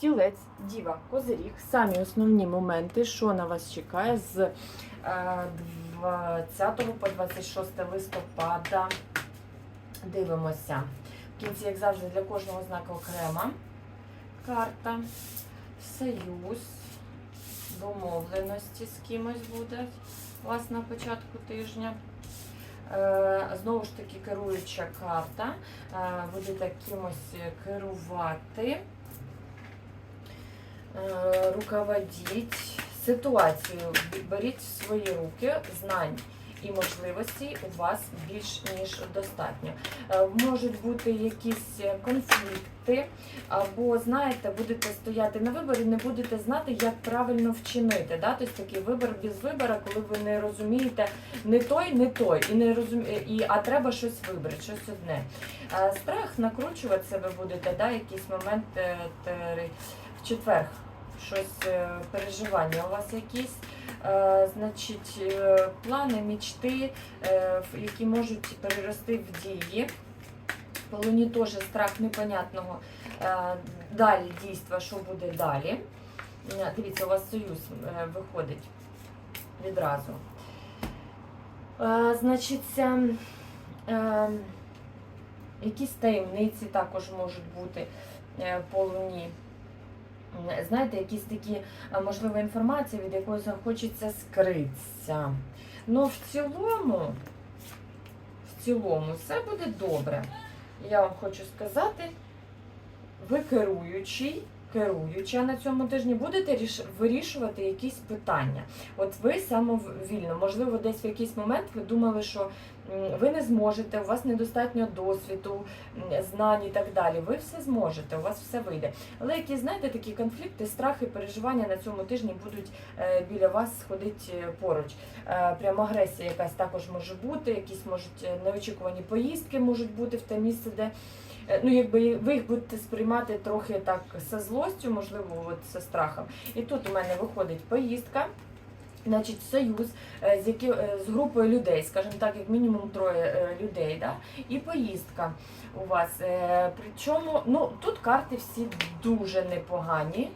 тілець, діва, козиріг, самі основні моменти, що на вас чекає з е, 20 по 26 листопада. Дивимося. В кінці, як завжди, для кожного знака окрема карта, союз, домовленості з кимось буде у вас на початку тижня. Е, Знову ж таки, керуюча карта. Е, Будете кимось керувати, е, руководіть ситуацію. Беріть в свої руки знань і можливостей у вас більш ніж достатньо. Е, Можуть бути якісь конфлікти, або знаєте, будете стояти на виборі, не будете знати, як правильно вчинити. Да? Тобто такий вибор без вибора, коли ви не розумієте не той, не той, і не розум... а треба щось вибрати, щось одне. Е, Страх накручувати себе будете, да? якийсь момент е, в четвер. Щось е, переживання у вас якісь, е, значить, е, плани, мічти, е, які можуть перерости в дії. По луні теж страх непонятного. Далі дійства, що буде далі. Дивіться, у вас союз виходить відразу. Значить, якісь таємниці також можуть бути по луні. Знаєте, якісь такі, е, можливо, інформації, від якої захочеться скритися. Ну, в цілому, в цілому, все буде добре. Я вам хочу сказати, ви керуючий, керуюча на цьому тижні будете вирішувати якісь питання. От ви самовільно, можливо, десь в якийсь момент ви думали, що ви не зможете, у вас недостатньо досвіду, знань і так далі. Ви все зможете, у вас все вийде. Але якісь, знаєте, такі конфлікти, страхи, переживання на цьому тижні будуть е, біля вас ходити е, поруч. Е, Прямо агресія якась також може бути, якісь можуть неочікувані поїздки можуть бути в те місце, де ну, якби ви їх будете сприймати трохи так зі злостю, можливо, от зі страхом. І тут у мене виходить поїздка. Значить, союз е, з які, е, з групою людей, скажімо так, як мінімум троє е, людей, да? і поїздка у вас. Причому, ну тут карти всі дуже непогані.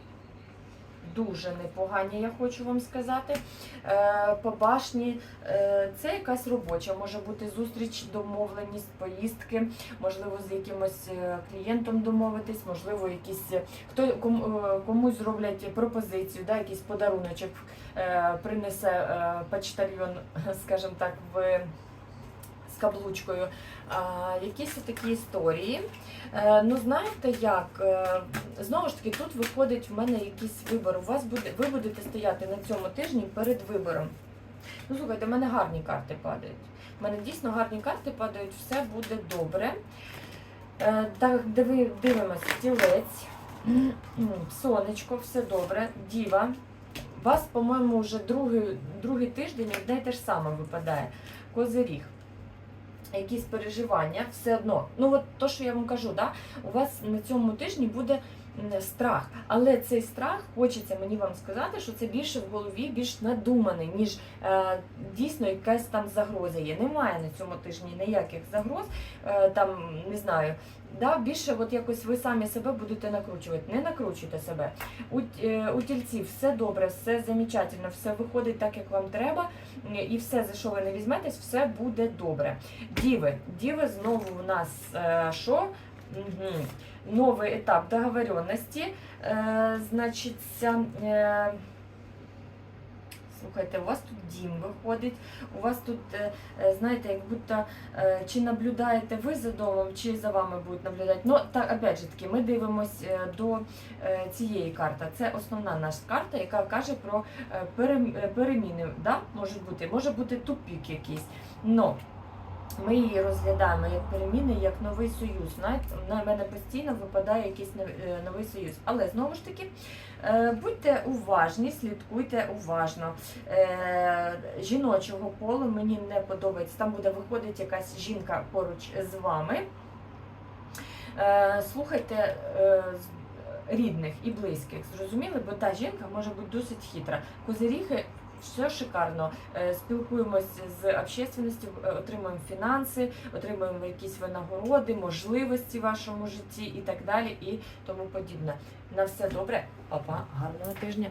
Дуже непогані, я хочу вам сказати. Е, По башні е, це якась робоча, може бути зустріч, домовленість, поїздки, можливо, з якимось е, клієнтом домовитись, можливо, якісь хто комусь зроблять пропозицію, да, якийсь подаруночок принесе почтальйон, скажімо так, в з каблучкою. Якісь такі історії. Е, ну, знаєте як? Е, знову ж таки, тут виходить в мене якийсь вибор. У вас буде, ви будете стояти на цьому тижні перед вибором. Ну, слухайте, в мене гарні карти падають. У мене дійсно гарні карти падають, все буде добре. Е, так, диви, дивимося, стілець, сонечко, все добре, діва. Вас, по-моєму, вже другий, другий тиждень одне й те ж саме випадає. Козиріг. Якісь переживання, все одно. Ну, от то, що я вам кажу, да? у вас на цьому тижні буде страх. Але цей страх, хочеться мені вам сказати, що це більше в голові, більш надуманий, ніж е, дійсно якась там загроза є. Немає на цьому тижні ніяких загроз, е, там, не знаю. Да, більше от якось ви самі себе будете накручувати. Не накручуйте себе. У, е, у тільців все добре, все замечательно, все виходить так, як вам треба, е, і все, за що ви не візьметесь, все буде добре. Діви. Діви знову у нас е, що? Угу. Новий етап договоренності. Е, значить, ця, е, слухайте, у вас тут дім виходить, у вас тут, е, знаєте, як будто чи наблюдаєте ви за домом, чи за вами будуть наблюдати. Ну, так, опять же таки, ми дивимось е, до цієї карти. Це основна наша карта, яка каже про перем- переміни. Да? Може бути, може бути тупік якийсь. Но ми її розглядаємо як переміни, як новий союз. На мене постійно випадає якийсь е, новий союз. Але знову ж таки, е, будьте уважні, слідкуйте уважно. Е, Жіночого полу мені не подобається. Там буде виходити якась жінка поруч з вами. Слухайте рідних і близьких, зрозуміли, бо та жінка може бути досить хитра. Козиріги все шикарно. Спілкуємося Спілкуємось з общественністю, е, отримуємо фінанси, отримуємо якісь винагороди, можливості в вашому житті і так далі, і тому подібне. На все добре, папа, гарного тижня.